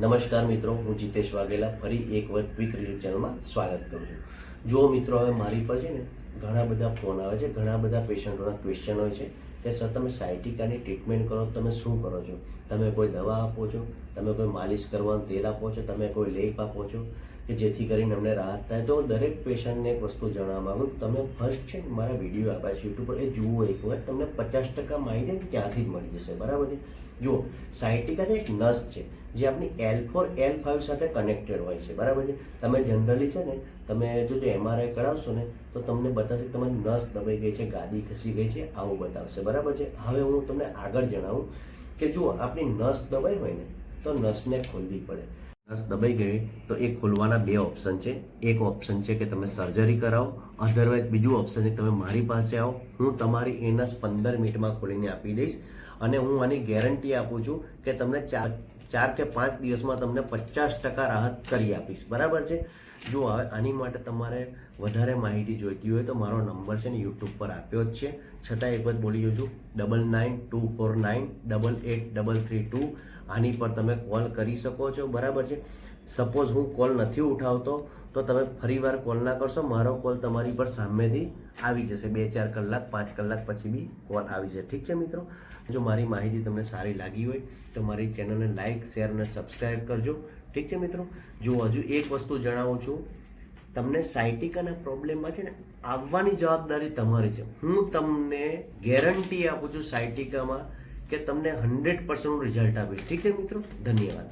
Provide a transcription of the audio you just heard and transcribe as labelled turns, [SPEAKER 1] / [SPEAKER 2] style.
[SPEAKER 1] નમસ્કાર મિત્રો, હું જીતેશ વાઘેલા ફરી એક વાર ક્વિક રિલીફ ચેનલમાં સ્વાગત કરું છું. જો મિત્રો, હવે મારી પર છે ને ઘણા બધા ફોન આવે છે, ઘણા બધા પેશન્ટોના ક્વેશ્ચન હોય છે. કે સર, તમે સાયટિકાની ટ્રીટમેન્ટ કરો, તમે શું કરો છો? તમે કોઈ દવા આપો છો? તમે કોઈ માલિશ કરવાનું તેલ આપો છો? તમે કોઈ લેપ આપો છો? કે જેથી કરીને અમને રાહત થાય? તો દરેક પેશન્ટને એક વસ્તુ જણાવવા માંગુ તમે ફર્સ્ટ છે મારા વીડિયો આપ્યા છે યુટ્યુબ પર. એ જુઓ એક વખત તમને પચાસ ટકા માહિતી ત્યાંથી જ મળી જશે? બરાબર છે? જુઓ સાયટિકા છે એક નસ છે. જે આપણી એલ ફોર એલ ફાઇવ સાથે કનેક્ટેડ હોય છે. બરાબર છે? તમે જનરલી છે ને, તમે જો જો એમઆરઆઈ કરાવશો ને, તો તમને બતાવશે કે તમારી નસ દબાઈ ગઈ છે, ગાદી ખસી ગઈ છે, આવું બતાવશે. બરાબર છે? હવે હું તમને આગળ જણાવું કે જુઓ, આપણી નસ દબાઈ હોય ને, તો નસને ખોલવી પડે. નસ દબાઈ ગઈ તો એ ખોલવાના બે ઓપ્શન છે. એક ઓપ્શન છે કે તમે સર્જરી કરાવો અધરવાઇઝ બીજું ઓપ્શન છે કે તમે મારી પાસે આવો. હું તમારી એ નસ પંદર મિનિટમાં ખોલીને આપી દઈશ અને હું આની ગેરંટી આપું છું કે તમને ચાર ચાર કે પાંચ દિવસમાં તમને પચાસ ટકા રાહત કરી આપીશ. બરાબર છે? જો હવે આની માટે તમારે વધારે માહિતી જોઈતી હોય તો મારો નંબર છે ને યુટ્યુબ પર આપ્યો જ છે. છતાં એક વખત બોલી છું double nine two four nine double eight double three two. આની પર તમે કોલ કરી શકો છો. બરાબર છે? સપોઝ હું કોલ નથી ઉઠાવતો તો તમે ફરીવાર કોલ ના કરશો. મારો કોલ તમારી પર સામેથી આવી જશે. બે, ચાર કલાક, પાંચ કલાક પછી બી કોલ આવી જશે. ઠીક છે મિત્રો? જો મારી માહિતી તમને સારી લાગી હોય, તો મારી ચેનલને લાઇક શેર અને સબસ્ક્રાઇબ કરજો. ઠીક છે મિત્રો? જો હજુ એક વસ્તુ જણાવું છું. તમને સાયટિકાના પ્રોબ્લેમમાં છે ને, આવવાની જવાબદારી તમારી છે. હું તમને ગેરંટી આપું છું સાયટિકામાં કે તમને હંડ્રેડ પર્સન્ટ રિઝલ્ટ આપીશ. ઠીક છે મિત્રો? ધન્યવાદ.